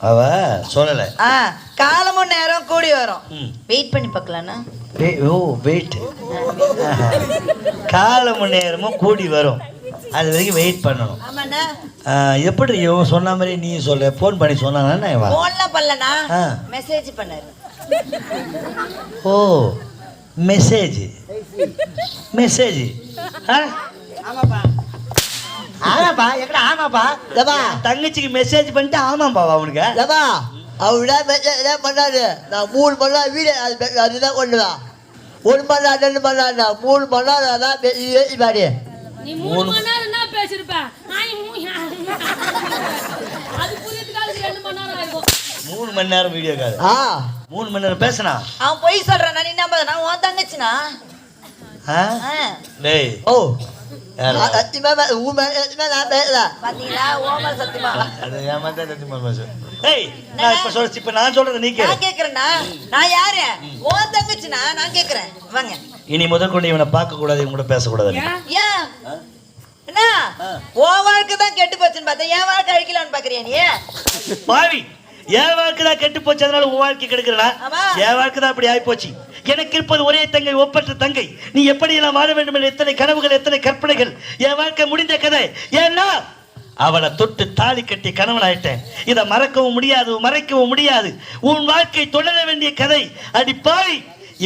அவ சொல்லலை. ஆ காலமும் நேரம் கூடி வரும். ம். வெயிட் பண்ணி பார்க்கலாண்ணா வே- ஓ வெயிட் கால மணி நேரமும் கூடி வரும். அது வரைக்கும் வெயிட் பண்ணணும். எப்படி இவன் சொன்ன மாதிரி நீ சொல்ல. ஃபோன் பண்ணி சொன்னானா இவன் போன்லாம் பண்ணலண்ணா ஆ. மெசேஜ் பண்ணாரு. ஓ மெசேஜ் மெசேஜ் ஆமாப்பா. ஆமாப்பா எக்கடா ஆமாப்பா? ஏப்பா. தங்கச்சிக்கு மெசேஜ் பண்ணிட்டு ஆமாப்பா அவனுக்கு. ஏப்பா அவருடா என்ன பண்ணாரு? நான் மூணு மணி நேரம் வீடு அது அதுதான் கொண்டுதான் ஒரு மணி நேரம் ரெண்டு மணி நேரம் மூணு மணி நேரம் அதான் பேசி பாரு. நீ மூணு மணி நேரம் என்ன. அது ரெண்டு மணி நேரம் ஆகும் மூணு மணி நேரம் வீடியோ கால் ஆ. மூணு மணி நேரம் பேசினா? அவன் பொய் சொல்றான். நீ நம்ப நான் உன் தங்கச்சினா? டேய். ஓ? நான் சத்தியமா மேல சத்தியமா நான் பேசல பாத்தீங்களா ஓமர் சத்தியமா அது ஏமாத்தா சத்தியமா பேசு. ஏய் நான் இப்ப சொல்ல இப்ப நான் சொல்றது நீ கேளு நான் கேக்குறேன்னா நான் யாரு உன் தங்கச்சினா நான் கேக்குறேன் வாங்க இனி முதல் கொண்டு இவனை பார்க்க கூடாது இவன் கூட பேசக்கூடாது ஏன் என்ன உன் வாழ்க்கை தான் கெட்டு போச்சுன்னு பார்த்தா என் வாழ்க்கை அழிக்கலாம்னு பாக்குறியா நீ பாவி என் வாழ்க்கை தான் கெட்டு போச்சு அதனால உன் வாழ்க்கை கெடுக்கிறா. என் வாழ்க்கை தான் அப்படி ஆகி போச்சு எனக்கு இருப்பது ஒரே தங்கை ஒப்பற்ற தங்கை. நீ எப்படி எல்லாம் வாழ வேண்டும் என்ற எத்தனை கனவுகள் எத்தனை கற்பனைகள். என் வாழ்க்கை முடிந்த கதை. ஏன்னா அவளை தொட்டு தாலி கட்டி கணவனாயிட்டேன். இதை மறக்கவும் முடியாது மறைக்கவும் முடியாது. உன் வாழ்க்கை தொடர வேண்டிய கதை. அடி பாவி.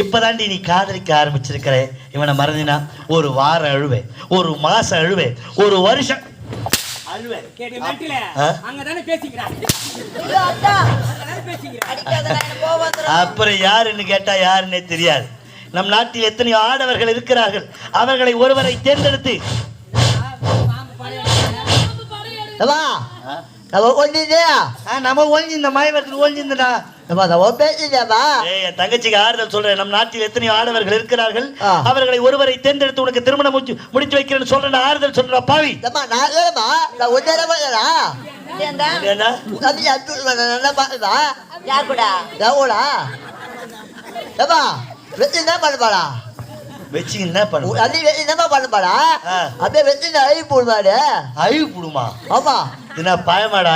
இப்பதாண்டி நீ காதலிக்க ஆரம்பிச்சிருக்கிற. இவனை மறந்தினா ஒரு வாரம் அழுவேன் ஒரு மாசம் அழுவேன் ஒரு வருஷம். அழுவேன். கேட்டு? அங்கதானே பேசிக்கிறான் அப்புறம் யாருன்னு கேட்டா யாருன்னே தெரியாது. நம் நாட்டில் எத்தனையோ ஆடவர்கள் இருக்கிறார்கள். அவர்களை ஒருவரை தேர்ந்தெடுத்து நம்ம ஆ, நம்ம ஒழிஞ்சு இந்த மாயவரத்தில் ஒழிஞ்சிருந்தா தங்கச்சிக்கு ஆறுதல் சொல்றேன். நம் நாட்டில் எத்தனையோ ஆடவர்கள் இருக்கிறார்கள். அவர்களை ஒருவரை தேர்ந்தெடுத்து உனக்கு திருமணம் முடிச்சு முடித்து வைக்கிறேன்னு சொல்றேன் ஆறுதல் சொல்ற பாவி. யார் கூட? என்ன பண்ணுப்பாடா? வச்சு என்ன பண்ணுவ என்னப்பா பண்ணுப்பாடா? ஆ. அப்படியே வெற்றி அழுகி போடுவாரு? அழிவு போடுமா? ஆமா. என்ன பயமாடா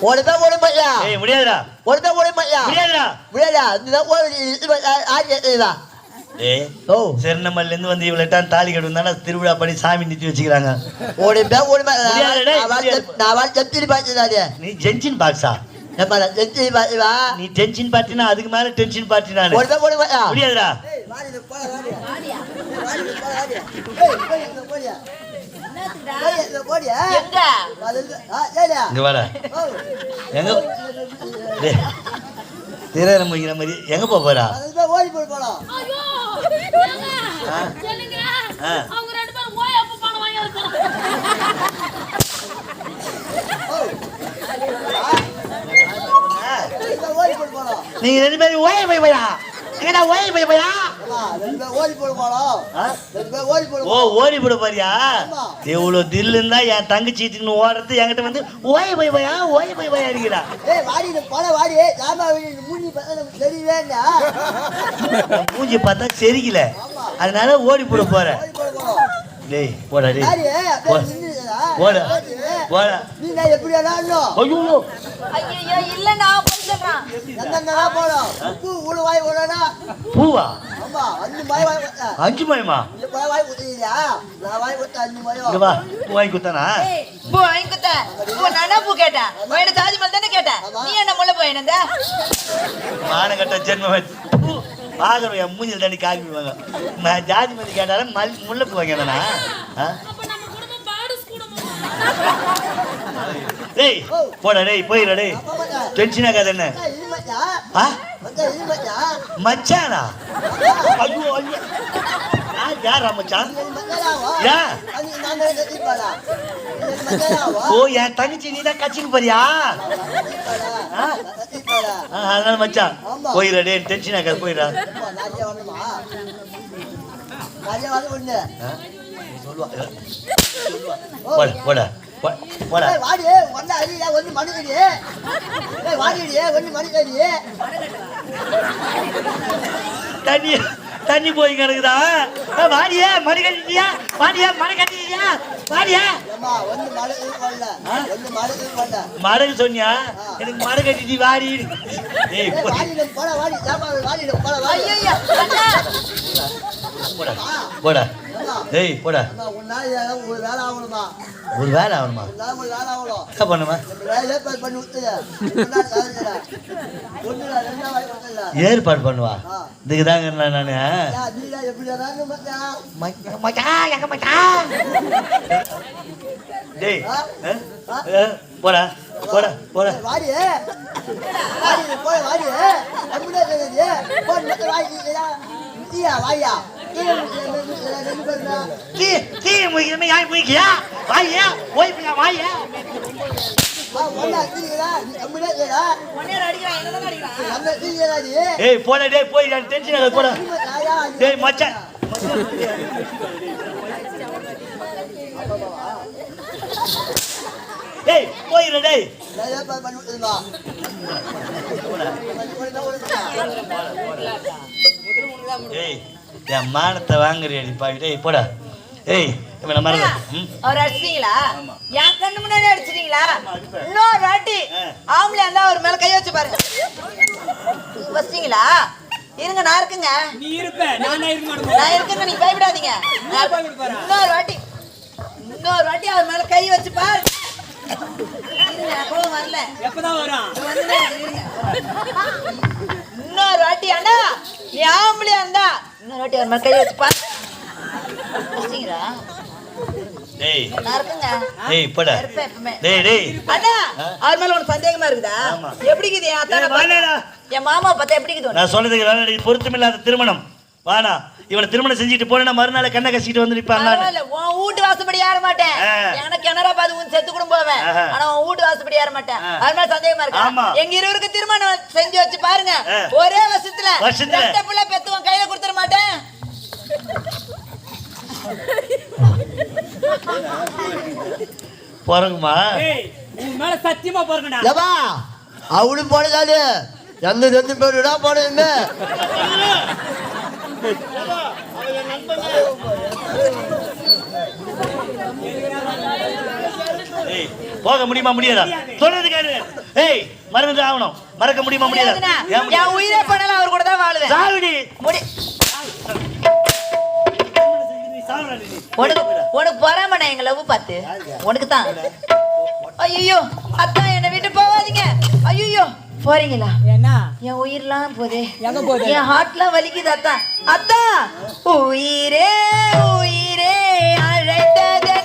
உடனே ஓட மாட்டியா ஏய் முடியாதுடா. ஓட மாட்டியா முடியாதுடா. முடியாதா ஆடி எடுத்துதா ஏய் ஓ. சென்னமல்ல இருந்து வந்து இவ்வளவு தாலி கட்டு திருவிழா பண்ணி சாமி நிறுத்தி வச்சுக்கிறாங்க. ஓடிப்பா ஓடி முடியாது, டேய், முடியாது. நான் வாழ் செப்டி பார்த்துதாரு நீ ஜென்சின் பாக்ஸா? நீ டென்ஷன் பார்ட்டினா அதுக்கு மேல டென்ஷன் பார்ட்டி நானு முடியாதுடா. எங்க இங்க வாடா எங்க டேய், திரையரம் வைக்கிற மாதிரி எங்க போக போறா ஓடி போய் போலாம் ஐயோ ஏங்க, என்னங்க ஆ. அவங்க ரெண்டு பேரும் ஓய் அப்ப பணம் வாங்கி இருப்பாங்க ஓடி போய் போலாம் நீங்க ரெண்டு பேரும் ஓய போய் போயா எங்கடா ஓய போய் போயா ஓடி ஓடி போய் ஓ ஓடி போட போறியா? இவ்வளவு தில்லு இருந்தா என் தங்கச்சி இட்டுன்னு ஓடுறது என்கிட்ட வந்து ஓய போய் போயா ஓய போய் போயா இருக்கிறா ஏய் வாடி இந்த பழம் வாடி. ஜாமா மூஞ்சி பார்த்தா தெரியவே இல்லையா உன் மூஞ்சி பார்த்தா சரிக்கல. அதனால ஓடி போட போற ஓடி போய் போலாம் டேய் போடா டேய். போடா. போடா. நீ நான் எப்படி ஐயோ ஐயோ. இல்ல நான் போய் சொல்றான். எந்தெந்தா போடும் உப்பு ஊழ வாய் விடனா பூவா? ஆமா அஞ்சு மாய் வாய் விட்டா அஞ்சு மயமா? இந்த பழம் வாய் விட்டுறியா நான் வாய் விட்டா அஞ்சு இங்க மாயம் வா பூ வாங்கி பூ வாங்கி குத்த பூ நானா பூ கேட்டேன் வேணு தாஜ்மஹால் தானே கேட்டேன் நீ என்ன முள்ள போய் என்னந்த மானங்கட்ட ஜென்மம் பூ. பாக்குறோம் என் மூஞ்சில் தண்ணி நான் மதி கேட்டாலும் மல் முல்லைப்பூ குடும்பம் டேய் போடா டேய் போயிடா டேய். டென்ஷன் ஆகாது என்ன? மச்சானா? ஐயோ ஐயோ. யார் மச்சான் ஓ என் தங்கச்சி நீ தான் கட்சிக்கு போறியா? அதனால மச்சான் போயிடா டேய் டென்ஷன் ஆகாது போயிடா ஒண்ணு? சொல்லுவா போடா போடா. போடா. வாடி ஒண்ணு அடியா ஒண்ணு மணிக்கடி ஏய் வாடிடி மணிக்கடி தண்ணி தண்ணி போய் கிடக்குதா? வாடியே மணி கட்டிட்டியா? வாடியா அடிக்கிறியா வாடியா. மடகு சொன்னியா? எனக்கு மடகு கட்டி வாடி. போடா, போடா, ஏய் போடா ஒரு வேலை ஆகணுமா? ஒரு வேலை ஆகணுமா. என்ன பண்ணுமா ஏற்பாடு பண்ணுவா. இதுக்கு தாங்க நானு? டேய்? போடா போடா போடா ஏய், வாடி. வாடி, போடா, வாடி. அப்படியே சொல்லுது. போடு, மத்த வாடி, ஏடா. தீ தீ முயமே யாய் முயக்கியா வாயா ஓய் பியா வாயா வா, அடிக்கிறான் ஏய் போடா டேய் போய் நான் டென்ஷன் போடா. நீ டேய் மச்சான். ஏய் போயிரு டேய். வேலையை ஏய் என் மானத்தை வாங்குறியடி பாவி டேய் போடா. ஏய் இவனை மறந்து அவர் அடிச்சிட்டீங்களா? என் கண்ணு முன்னாடி அடிச்சிட்டீங்களா? இன்னொரு வாட்டி. ஆம்பளை இருந்தா அவர் மேல கை வச்சு பாருங்க. வச்சிட்டீங்களா? இருங்க நான் இருக்குங்க. நீ இருப்ப. நானா இருக்க மாட்டேன். நான் இருக்குங்க நீ பயப்படாதீங்க. நான் பயப்பட போறேன். இன்னொரு வாட்டி. இன்னொரு வாட்டி அவர் மேல கை வச்சு பாரு. இருங்க, கோவம் வரல. எப்பதான் வரும். இன்னொரு வாட்டி அண்ணா நீ ஆம்பளையா இருந்தா இன்னொரு வாட்டி மேல கை வச்சு டேய். டேய் போடா டேய் டேய். அண்ணா அவர் மேல உனக்கு சந்தேகமா இருக்குதா. எப்படி இருக்குது என் அத்தானை மாமா பார்த்தா எப்படி இருக்குது? நான் சொன்னதுக்கு பொருத்தமில்லாத திருமணம். வாடா. இவனை திருமணம் செஞ்சுட்டு போனா மறுநாள் கண்ணை கசிட்டு வந்து பரவாயில்ல, உன் வீட்டு வாசப்படி ஏற மாட்டேன். எனக்கு கிணறா பார்த்து உன் செத்து கூட போவேன். ஆனா உன் வீட்டு வாசப்படி ஏற மாட்டேன். அது மாதிரி சந்தேகமா ஆமா. இருக்கு எங்க இருவருக்கு திருமணம் செஞ்சு வச்சு பாருங்க. ஒரே வருஷத்துல? ரெட்டை புள்ள பெத்து உன் கையில கொடுத்துட மாட்டேன் உன் மேல சத்தியமா ஏம்மா, அவளும் போனதாலே எந்த ரெண்டு பேருடா போனதுமே போக முடியுமா முடியாதா? சொல்றது கேளு ஏய் மறந்து ஆகணும். மறக்க முடியுமா முடியாதா? என் உயிரே பண்ணல அவர் கூட தான் வாழுவேன். சாகுடி முடி. உனக்கு உனக்கு பொறாமண்ணா எங்க லவ் பார்த்து? உனக்கு தான். ஐயோ அத்தா என்னை விட்டு போவாதீங்க ஐயோ போறீங்களா? என்ன என் உயிர்லாம் போதே? என் ஹார்ட்லாம் வலிக்குது அத்தா. அத்தா. உயிரே உயிரே அழைத்ததென்ன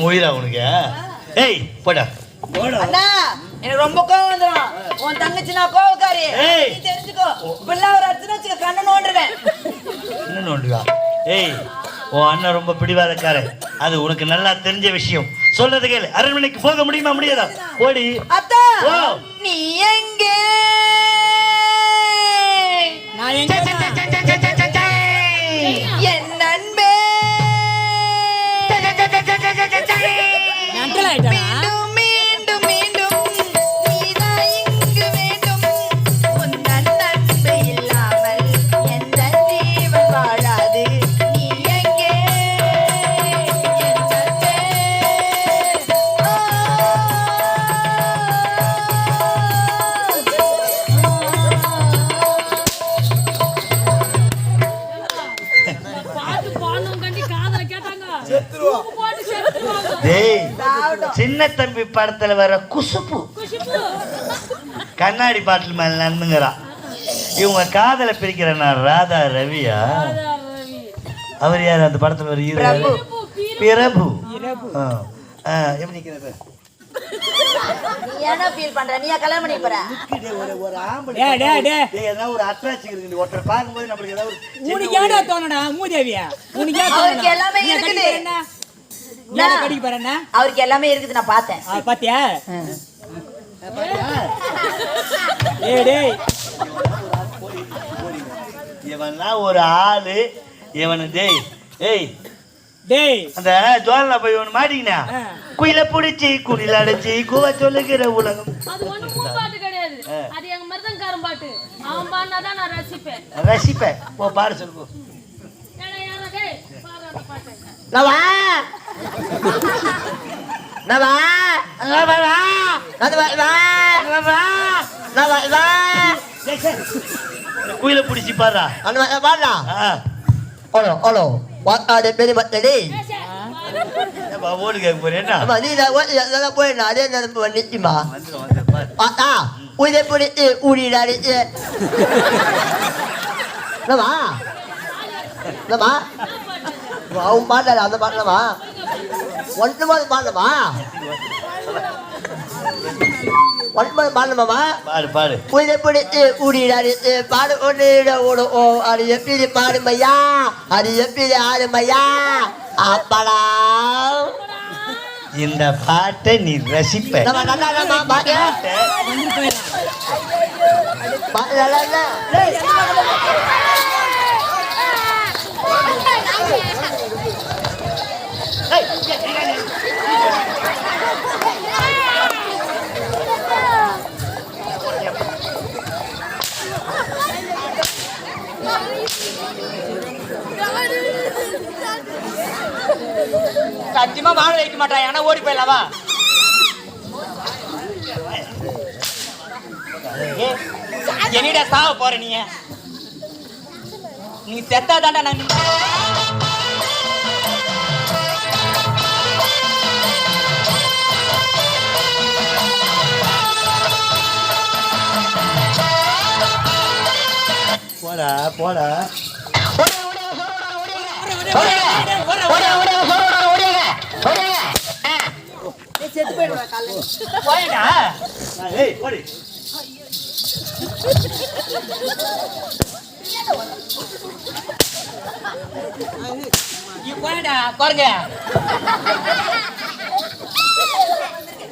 அவன் உயிரா உனக்கு. ஏய் போடா. அண்ணா எனக்கு ரொம்ப கோவம் வந்துடும் உன் தங்கச்சி நான் கோவக்காரி. ஏய். நீ தெரிஞ்சுக்கோ. பிள்ளை ஒரு அர்ச்சனை வச்சுக்க கண்ணு நோண்டுவேன் என்ன நோண்டுவா? ஏய் உன் அண்ணன் ரொம்ப பிடிவாதக்காரன். அது உனக்கு நல்லா தெரிஞ்ச விஷயம். சொல்றது கேளு. அரண்மனைக்கு போக முடியுமா முடியாதா? ஓடி அத்தா ஓ. நீ எங்கே? நான் எங்க சின்ன தம்பி படத்துல வர குசுப்பு. கண்ணாடி பாட்டில் மேல நன்னுங்கிறான் இவங்க காதலை பிரிக்கிற நான் ராதா ரவியா. அவர் யார்? அந்த படத்துல ஒரு ஹீரோ பிரபு. பிரபு, பீரு. பிரபு. ஆ. ஆ, எப்படி நிக்கிறது? நீ ஏன்னா ஃபீல் பண்ற? நீயா கல்யாணம் பண்ணி போற? ஒரு ஒரு ஆம்பளை டேய், டேய், டேய். எதனா ஒரு அட்ராக்ஷன் இருக்கு ஒருத்தர் பார்க்கும்போது நம்மளுக்கு ஏதாவது ஒரு உனக்கு ஏன்டா தோணுடா? மூதேவியா. உனக்கு ஏன் அவருக்கு தோணுடா? எல்லாமே நீ இருக்குது. கடிக்க போறேன்னா? நீ என்ன? கடிக்க போறேன்னா? அவருக்கு எல்லாமே இருக்குது நான் பார்த்தேன். பாத்தியா? ஏய் டேய். இவன்லாம் ஒரு ஆளு. இவனு டேய் ஏய். டேய். அந்த ஜோலனா போய் இவனு மாட்டிக்கினா. குயில புடிச்சு குடில அடைச்சி கூவ சொல்லுகிற உலகம். அது ஒண்ணும் பூ பாட்டு கிடையாது அது எங்க மருதங்காரன் பாட்டு. அவன் பாடினாதான் நான் ரசிப்பேன். ரசிப்பேன். போ பாட சொல்லு அந்த பாட்டை. நவா நவா நவா நவா நவா. இந்த குயில புடிச்சு பாடுறா அந்த பாடா ஆ. ஓலோ ஓலோ வாக்காடு பெரிய மத்தடி ஓடு கேட்க போறேன் நீ நான் ஓடி அதெல்லாம் போய் நான் அதே நினைப்பு பாரு ஆ உயிரை பிடிச்சி ஊடிடாடிச்சு என்னம்மா என்னம்மா அவன் பாடல அந்த பாடலமா ஒன்றுமாது பாடலமா ஒன்றுமாது பாடலமாமா பாடு பாடு. உயிரை பிடிச்சி ஊடிடாடிச்சு பாடு ஒன்றிட ஓடும் ஓ அது எப்படி பாடுமையா அது எப்படி ஆடுமையா. அப்படா இந்த பாட்டை நீ ரசிப்ப. பாட்டு சத்தியமா மாடு வைக்க மாட்டான் ஏன்னா ஓடி போயிடலாவா என்னடா சாவ போற நீ நீ செத்தா தாண்டா நான் போடா போடா போயடா ஆ, ஏய் போடி. நீ போயடா குரங்க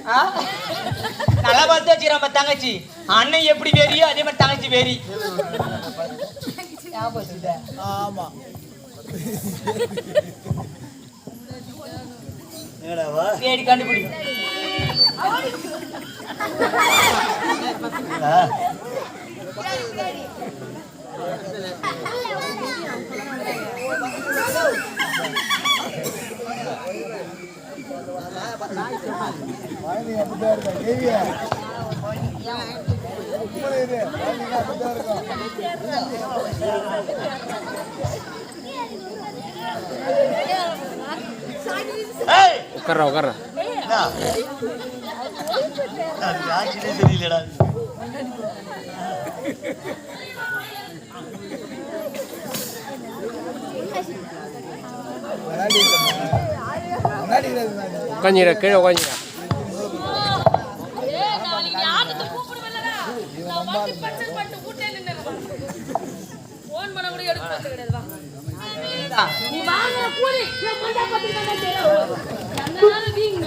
ஆ? நல்லா பார்த்து வச்சுக்கிறா நம்ம தங்கச்சி. அண்ணன் எப்படி வெறியோ அதே மாதிரி தங்கச்சி வெறி. வா தேடி கண்டுபிடி. ஆ. ஏய் உட்கார்றா உட்கார்றா என்ன? ஆச்சரியே தெரியலடா. உட்காந்துடா கீழே வா. நீ கூலி. தெரியும்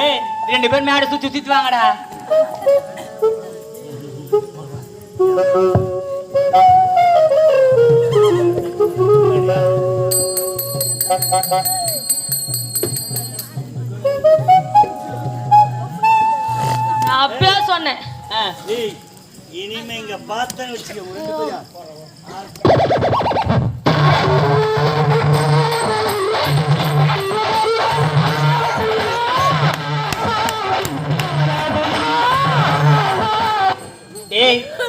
ஏய் ரெண்டு பேரும் மேடை சுத்தி சுத்தி வாங்கடா. நான் அப்பயே சொன்னேன். இனிமே இங்க பார்த்தேன்னு வச்சுக்க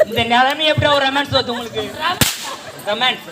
இந்த நிலைமை எப்படி ஒரு ரொமான்ஸ் வருது உங்களுக்கு? ரொமான்ஸ்